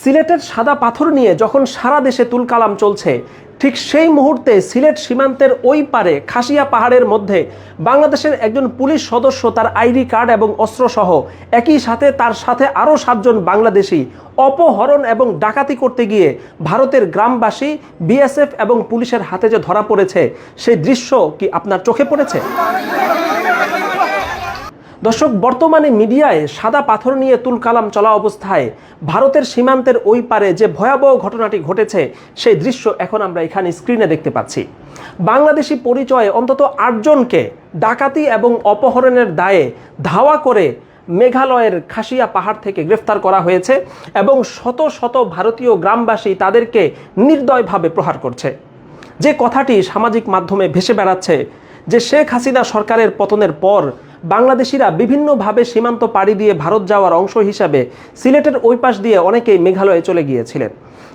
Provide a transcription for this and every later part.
সিলেটের সাদা পাথর নিয়ে যখন সারা দেশে তুলকালাম চলছে, ঠিক সেই মুহূর্তে সিলেট সীমান্তের ওই পারে খাসিয়া পাহাড়ের মধ্যে বাংলাদেশের একজন পুলিশ সদস্য তার আইডি কার্ড এবং অস্ত্রসহ একই সাথে তার সাথে আরও সাতজন বাংলাদেশি অপহরণ এবং ডাকাতি করতে গিয়ে ভারতের গ্রামবাসী, বিএসএফ এবং পুলিশের হাতে যে ধরা পড়েছে, সেই দৃশ্য কি আপনার চোখে পড়েছে? দর্শক, বর্তমানে মিডিয়ায় সাদা পাথর নিয়ে তুলকালাম চলা অবস্থায়। ভারতের সীমান্তের ওই পারে যে ভয়াবহ ঘটনাটি ঘটেছে, সেই দৃশ্য এখন আমরা এখানে স্ক্রিনে দেখতে পাচ্ছি। বাংলাদেশি পরিচয়ে অন্তত আটজনকে ডাকাতি এবং অপহরণের দায়ে ধাওয়া করে মেঘালয়ের খাসিয়া পাহাড় থেকে গ্রেফতার করা হয়েছে এবং শত শত ভারতীয় গ্রামবাসী তাদেরকে নির্দয়ভাবে প্রহার করছে। যে কথাটি সামাজিক মাধ্যমে ভেসে বেড়াচ্ছে, যে শেখ হাসিনা সরকারের পতনের পর বাংলাদেশিরা বিভিন্নভাবে সীমান্ত পাড়ি দিয়ে ভারত যাওয়ার অংশ হিসাবে সিলেটের ওই পাশ দিয়ে অনেকেই মেঘালয়ে চলে গিয়েছিলেন।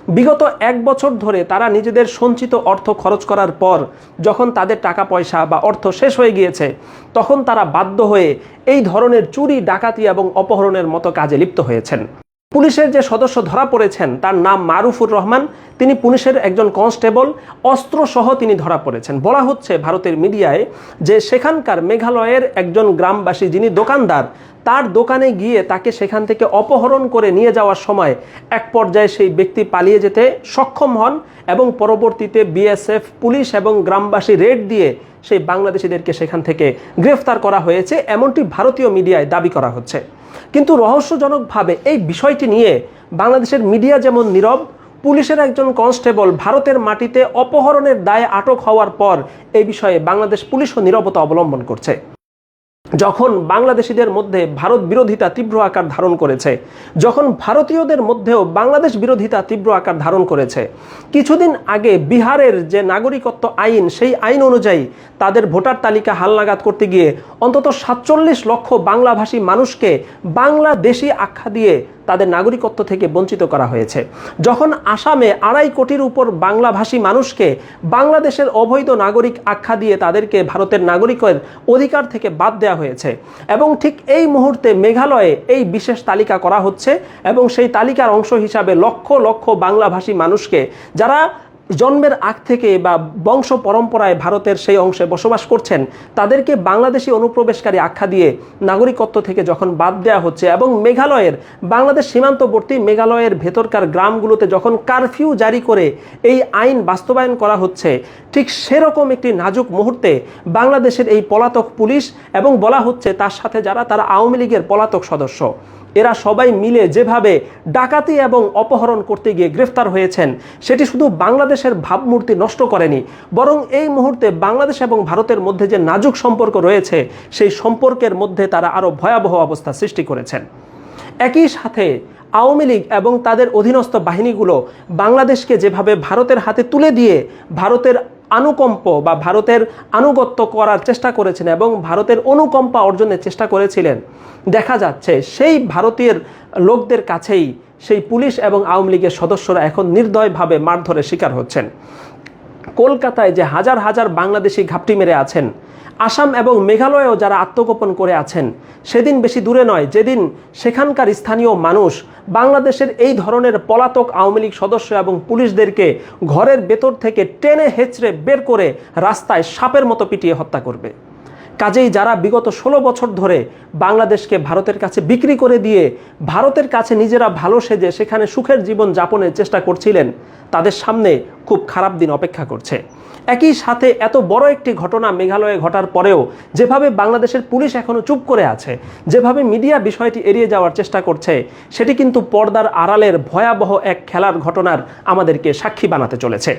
বিগত এক বছর ধরে তারা নিজেদের সঞ্চিত অর্থ খরচ করার পর যখন তাদের টাকা পয়সা বা অর্থ শেষ হয়ে গিয়েছে, তখন তারা বাধ্য হয়ে এই ধরনের চুরি, ডাকাতি এবং অপহরণের মতো কাজে লিপ্ত হয়েছেন। পুলিশের যে সদস্য ধরা পড়েছেন, তার নাম মারুফুর রহমান, তিনি পুলিশের একজন কনস্টেবল অস্ত্র সহ তিনি ধরা পড়েছেন। বলা হচ্ছে ভারতের মিডিয়ায় যে সেখানকার মেঘালয়ের একজন গ্রামবাসী, যিনি দোকানদার তার দোকানে গিয়ে তাকে সেখান থেকে অপহরণ করে নিয়ে যাওয়ার সময় এক পর্যায়ে সেই ব্যক্তি পালিয়ে যেতে সক্ষম হন এবং পরবর্তীতে বিএসএফ, পুলিশ এবং গ্রামবাসী রেড দিয়ে সেই বাংলাদেশিদেরকে সেখান থেকে গ্রেফতার করা হয়েছে। এমনটি ভারতীয় মিডিয়ায় দাবি করা হচ্ছে। কিন্তু রহস্যজনকভাবে এই বিষয়টি নিয়ে বাংলাদেশের মিডিয়া যেমন নীরব, পুলিশের একজন কনস্টেবল ভারতের মাটিতে অপহরণের দায়ে আটক হওয়ার পর এই বিষয়ে বাংলাদেশ পুলিশও নীরবতা অবলম্বন করছে। যখন বাংলাদেশিদের মধ্যে ভারত বিরোধিতা তীব্র আকার ধারণ করেছে, যখন ভারতীয়দের মধ্যেও বাংলাদেশ বিরোধিতা তীব্র আকার ধারণ করেছে, কিছুদিন আগে বিহারের যে নাগরিকত্ব আইন, সেই আইন অনুযায়ী তাদের ভোটার তালিকা হালনাগাদ করতে গিয়ে অন্তত সাতচল্লিশ লক্ষ বাংলাভাষী মানুষকে বাংলাদেশি আখ্যা দিয়ে তাদের নাগরিকত্ব থেকে বঞ্চিত করা হয়েছে। যখন আসামে আড়াই কোটির উপর বাংলাভাষী মানুষকে বাংলাদেশের অবৈধ নাগরিক আখ্যা দিয়ে তাদেরকে ভারতের নাগরিকের অধিকার থেকে বাদ দেওয়া হয়েছে এবং ঠিক এই মুহূর্তে মেঘালয়ে এই বিশেষ তালিকা করা হচ্ছে এবং সেই তালিকার অংশ হিসাবে লক্ষ লক্ষ বাংলাভাষী মানুষকে যারা জন্মের আগ থেকে বা বংশ পরম্পরায় ভারতের সেই অংশে বসবাস করছেন, তাদেরকে বাংলাদেশি অনুপ্রবেশকারী আখ্যা দিয়ে নাগরিকত্ব থেকে যখন বাদ দেওয়া হচ্ছে এবং মেঘালয়ের, বাংলাদেশ সীমান্তবর্তী মেঘালয়ের ভেতরকার গ্রামগুলোতে যখন কারফিউ জারি করে এই আইন বাস্তবায়ন করা হচ্ছে, ঠিক সেরকম একটি নাজুক মুহূর্তে বাংলাদেশের এই পলাতক পুলিশ এবং বলা হচ্ছে তার সাথে যারা, তারা আওয়ামী লীগের পলাতক সদস্য। এরা সবাই মিলে যেভাবে ডাকাতি এবং অপহরণ করতে গিয়ে গ্রেফতার হয়েছেন, সেটি শুধু বাংলাদেশের ভাবমূর্তি নষ্ট করেনি, বরং এই মুহূর্তে বাংলাদেশ এবং ভারতের মধ্যে যে নাজুক সম্পর্ক রয়েছে, সেই সম্পর্কের মধ্যে তারা আরও ভয়াবহ অবস্থা সৃষ্টি করেছেন। একই সাথে আওয়ামী লীগ এবং তাদের অধীনস্থ বাহিনীগুলো বাংলাদেশকে যেভাবে ভারতের হাতে তুলে দিয়ে ভারতের আনুকম্প বা ভারতের আনুগত্য করার চেষ্টা করেছেন এবং ভারতের অনুকম্পা অর্জনের চেষ্টা করেছিলেন। দেখা যাচ্ছে সেই ভারতের লোকদের কাছেই সেই পুলিশ এবং আওয়ামী লীগের সদস্যরা এখন নির্দয়ভাবে মারধরের শিকার হচ্ছেন। কলকাতায় যে হাজার হাজার বাংলাদেশি ঘাপটি মেরে আছেন আসাম এবং মেঘালয়েও যারা আত্মগোপন করে আছেন, সেদিন বেশি দূরে নয়, যেদিন সেখানকার স্থানীয় মানুষ বাংলাদেশের এই ধরনের পলাতক আওয়ামী লীগ সদস্য এবং পুলিশদেরকে ঘরের ভেতর থেকে টেনে হেঁচড়ে বের করে রাস্তায় সাপের মতো পিটিয়ে হত্যা করবে। কাজেই যারা বিগত ষোলো বছর ধরে বাংলাদেশকে ভারতের কাছে বিক্রি করে দিয়ে ভারতের কাছে নিজেরা ভালো সেজে সেখানে সুখের জীবন যাপনের চেষ্টা করছিলেন, তাদের সামনে খুব খারাপ দিন অপেক্ষা করছে। একই সাথে এত বড় একটি ঘটনা মেঘালয়ে ঘটার পরেও যেভাবে বাংলাদেশের পুলিশ এখনও চুপ করে আছে, যেভাবে মিডিয়া বিষয়টি এড়িয়ে যাওয়ার চেষ্টা করছে, সেটি কিন্তু পর্দার আড়ালের ভয়াবহ এক খেলার ঘটনার আমাদেরকে সাক্ষী বানাতে চলেছে।